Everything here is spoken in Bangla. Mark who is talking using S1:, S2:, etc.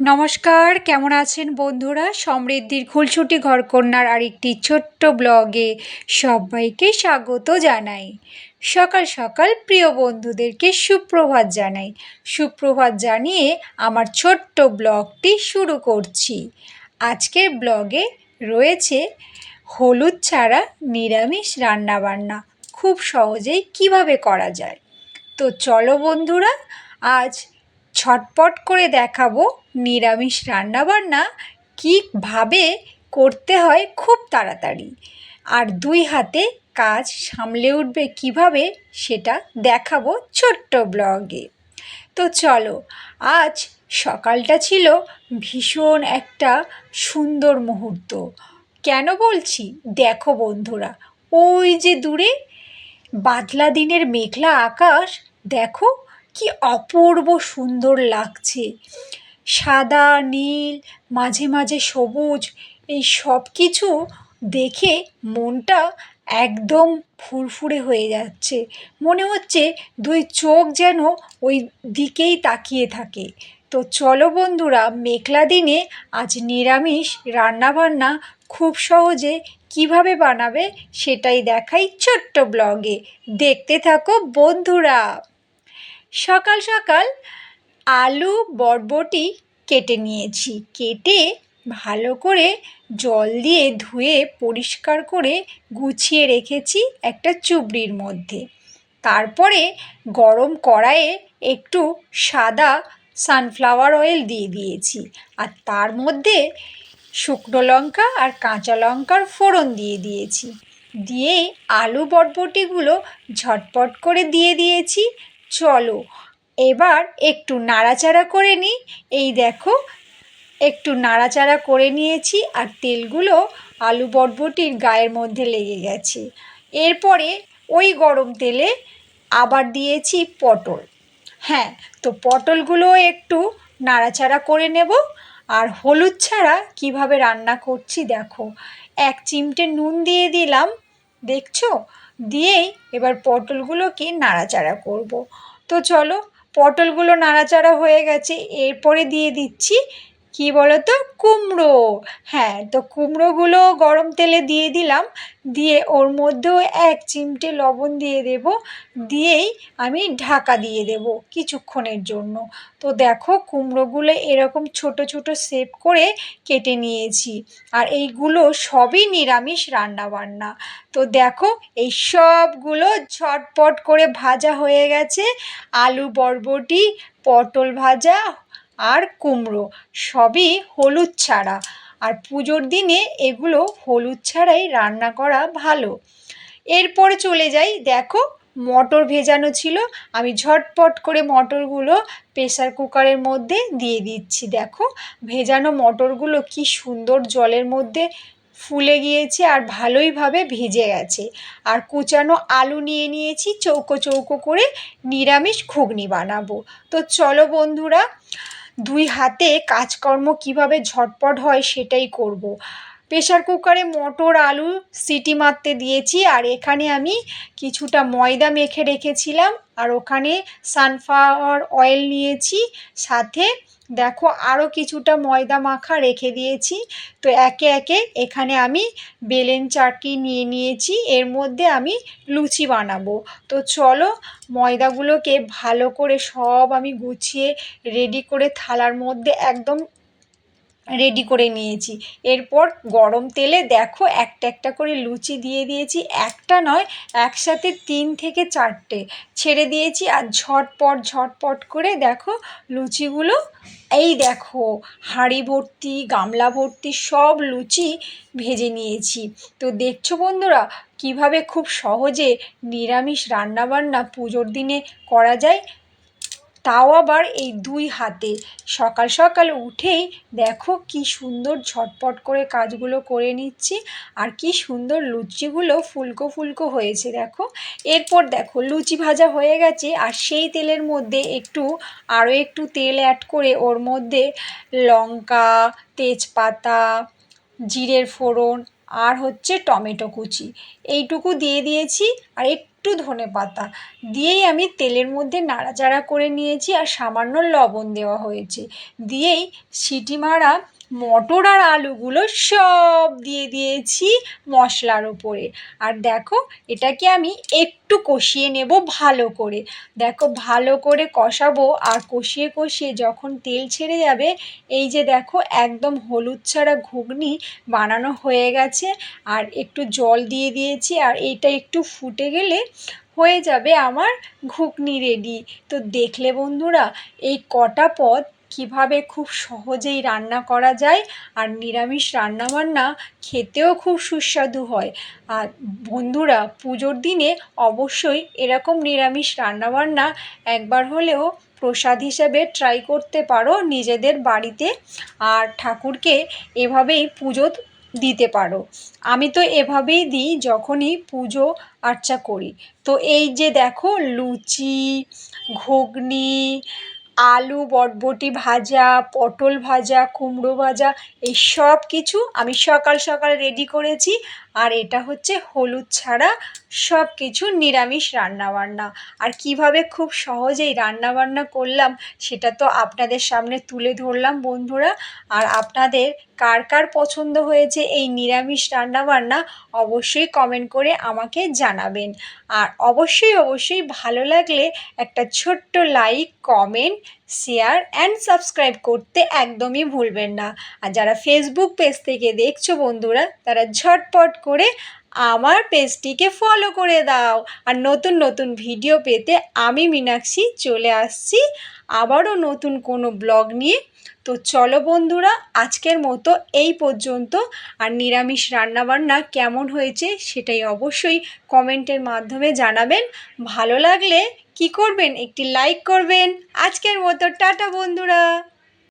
S1: নমস্কার, কেমন আছেন বন্ধুরা? সমৃদ্ধির খুলছুটি ঘরকন্যার আরেকটি ছোট্ট ব্লগে সবাইকে স্বাগত জানাই। সকাল সকাল প্রিয় বন্ধুদেরকে সুপ্রভাত জানাই। সুপ্রভাত জানিয়ে আমার ছোট্ট ব্লগটি শুরু করছি। আজকের ব্লগে রয়েছে হলুদ ছাড়া নিরামিষ রান্নাবান্না। খুব সহজেই কীভাবে করা যায়? তো চলো বন্ধুরা, আজ ছটপট করে দেখাবো নিরামিষ রান্নাবান্না কীভাবে করতে হয় খুব তাড়াতাড়ি। আর দুই হাতে কাজ সামলে উঠবে কীভাবে সেটা দেখাবো ছোট্ট ব্লগে। তো চলো, আজ সকালটা ছিল ভীষণ একটা সুন্দর মুহূর্ত। কেন বলছি? দেখো বন্ধুরা, ওই যে দূরে বাদলা দিনের মেঘলা আকাশ, দেখো কি অপূর্ব সুন্দর লাগছে। সাদা, নীল, মাঝে মাঝে সবুজ, এই সব কিছু দেখে মনটা একদম ফুরফুরে হয়ে যাচ্ছে। মনে হচ্ছে দুই চোখ যেন ওই দিকেই তাকিয়ে থাকে। তো চলো বন্ধুরা, মেঘলা দিনে আজ নিরামিষ রান্নাবান্না খুব সহজে কীভাবে বানাবে সেটাই দেখাই ছোট্ট ব্লগে। দেখতে থাকো বন্ধুরা। সকাল সকাল আলু, বরবটি কেটে নিয়েছি। কেটে ভালো করে জল দিয়ে ধুয়ে পরিষ্কার করে গুছিয়ে রেখেছি একটা চুবড়ির মধ্যে। তারপরে গরম কড়াইয়ে একটু সাদা সানফ্লাওয়ার অয়েল দিয়ে দিয়েছি। আর তার মধ্যে শুকনো লঙ্কা আর কাঁচা লঙ্কার ফোড়ন দিয়ে দিয়েছি। দিয়ে আলু বটবটিগুলো ঝটপট করে দিয়ে দিয়েছি। চলো, এবার একটু নাড়াচাড়া করে নিই। এই দেখো, একটু নাড়াচাড়া করে নিয়েছি আর তেলগুলো আলু বটবটির গায়ের মধ্যে লেগে গেছে। এরপরে ওই গরম তেলে আবার দিয়েছি পটল। হ্যাঁ তো পটলগুলো একটু নাড়াচাড়া করে নেব। আর হলুদ ছাড়া কীভাবে রান্না করছি দেখো, এক চিমটে নুন দিয়ে দিলাম, দেখছ? দিয়েই এবার পটলগুলোকে নাড়াচাড়া করব। তো চলো পটলগুলো নাড়াচাড়া হয়ে গেছে এরপরে দিয়ে দিচ্ছি কি বলো তো কুমড়ো। হ্যাঁ তো কুমড়োগুলো গরম তেলে দিয়ে দিলাম। দিয়ে ওর মধ্যেও এক চিমটে লবণ দিয়ে দেব। দিয়েই আমি ঢাকা দিয়ে দেব কিছুক্ষণের জন্য। তো দেখো, কুমড়োগুলো এরকম ছোট ছোট শেপ করে কেটে নিয়েছি। আর এইগুলো সবই নিরামিষ রান্নাবান্না। তো দেখো, এই সবগুলো ঝটপট করে ভাজা হয়ে গেছে। আলু বরবটি, পটল ভাজা আর কুমড়ো, সবই হলুদ ছাড়া। আর পুজোর দিনে এগুলো হলুদ ছাড়াই রান্না করা ভালো। এরপরে চলে যাই, দেখো মটর ভেজানো ছিল। আমি ঝটপট করে মটরগুলো প্রেসার কুকারের মধ্যে দিয়ে দিচ্ছি। দেখো ভেজানো মটরগুলো কি সুন্দর জলের মধ্যে ফুলে গিয়েছে আর ভালোইভাবে ভেজে গেছে। আর কুচানো আলু নিয়ে নিয়েছি, চৌকো চৌকো করে নিরামিষ ঘুগনি বানাবো। তো চলো বন্ধুরা দুই হাতে কাজকর্ম কীভাবে ঝটপট হয় সেটাই করব। প্রেশার কুকারে মটর আলু সিটি মারতে দিয়েছি, আর এখানে আমি কিছুটা ময়দা মেখে রেখেছিলাম, আর ওখানে সানফ্লাওয়ার অয়েল নিয়েছি, সাথে দেখো আরও কিছুটা ময়দা মাখা রেখে দিয়েছি, তো একে একে এখানে আমি বেলেন চাটনি নিয়ে নিয়েছি, এর মধ্যে আমি লুচি বানাবো, তো চলো ময়দাগুলোকে ভালো করে সব আমি গুছিয়ে রেডি করে থালার মধ্যে একদম রেডি করে নিয়েছি। এরপর গরম তেলে দেখো একটা একটা করে লুচি দিয়ে দিয়েছি। একটা নয়, একসাথে তিন থেকে চারটে। ছেড়ে দিয়েছি আর ঝটপট ঝটপট করে দেখো লুচিগুলো। এই দেখো, হাঁড়ি ভর্তি, গামলা ভর্তি সব লুচি ভেজে নিয়েছি। তো দেখছ বন্ধুরা, কীভাবে খুব সহজে নিরামিষ রান্নাবান্না পুজোর দিনে করা যায়? তাও আবার এই দুই হাতে। সকাল সকাল উঠেই দেখো কি সুন্দর ঝটপট করে কাজগুলো করে নিচ্ছি আর কি সুন্দর লুচিগুলো ফুলকো ফুলকো হয়েছে, দেখো। এরপর দেখো লুচি ভাজা হয়ে গেছে আর সেই তেলের মধ্যে একটু, আরও একটু তেল অ্যাড করে ওর মধ্যে লঙ্কা, তেজপাতা, জিরের ফোড়ন আর হচ্ছে টমেটো কুচি। এইটুকু দিয়ে দিয়েছি আর একটু ধনে পাতা দিয়েই আমি তেলের মধ্যে নাড়াচাড়া করে নিয়েছি আর সামান্য লবণ দেওয়া হয়েছে। দিয়েই সিটি মারা মটর আর আলুগুলো সব দিয়ে দিয়েছি মশলার ওপরে। আর দেখো, এটাকে আমি একটু কষিয়ে নেব ভালো করে। দেখো, ভালো করে কষাবো আর কষিয়ে কষিয়ে যখন তেল ছেড়ে যাবে, এই যে দেখো, একদম হলুদ ছাড়া ঘুগনি বানানো হয়ে গেছে। আর একটু জল দিয়ে দিয়েছি আর এটা একটু ফুটে গেলে হয়ে যাবে আমার ঘুগনি রেডি। তো দেখলে বন্ধুরা, এই কটা পদ কীভাবে খুব সহজেই রান্না করা যায় আর নিরামিষ রান্নাবান্না খেতেও খুব সুস্বাদু হয়। আর বন্ধুরা, পুজোর দিনে অবশ্যই এরকম নিরামিষ রান্নাবান্না একবার হলেও প্রসাদ হিসেবে ট্রাই করতে পারো নিজেদের বাড়িতে আর ঠাকুরকে এভাবেই পুজো দিতে পারো। আমি তো এভাবেই দিই যখনই পুজো আর্চা করি। তো এই যে দেখো, লুচি, ঘুগনি আলু, বটবটি ভাজা, পটল ভাজা, কুমড়ো ভাজা, এই সব কিছু আমি সকাল সকাল রেডি করেছি। আর এটা হচ্ছে হলুদ ছাড়া সব কিছু নিরামিষ রান্নাবান্না। আর কীভাবে খুব সহজেই রান্নাবান্না করলাম, সেটা তো আপনাদের সামনে তুলে ধরলাম বন্ধুরা। আর আপনাদের কার কার পছন্দ হয়েছে এই নিরামিষ রান্নাবান্না, অবশ্যই কমেন্ট করে আমাকে জানাবেন। আর অবশ্যই অবশ্যই ভালো লাগলে একটা ছোট্ট like comment share and subscribe করতে একদমই ভুলবেন না। আর যারা ফেসবুক পেজ থেকে দেখছ বন্ধুরা, তারা ঝটপট করে আমার পেজটিকে ফলো করে দাও। আর নতুন নতুন ভিডিও পেতে আমি মীনাক্ষী চলে আসছি। আবারও নতুন কোনো ব্লগ নিয়ে। তো চলো বন্ধুরা, আজকের মতো এই পর্যন্ত। আর নিরামিষ রান্নাবান্না কেমন হয়েছে সেটাই অবশ্যই কমেন্টের মাধ্যমে জানাবেন। ভালো লাগলে কি করবেন? একটি লাইক করবেন। আজকের মতো টাটা বন্ধুরা।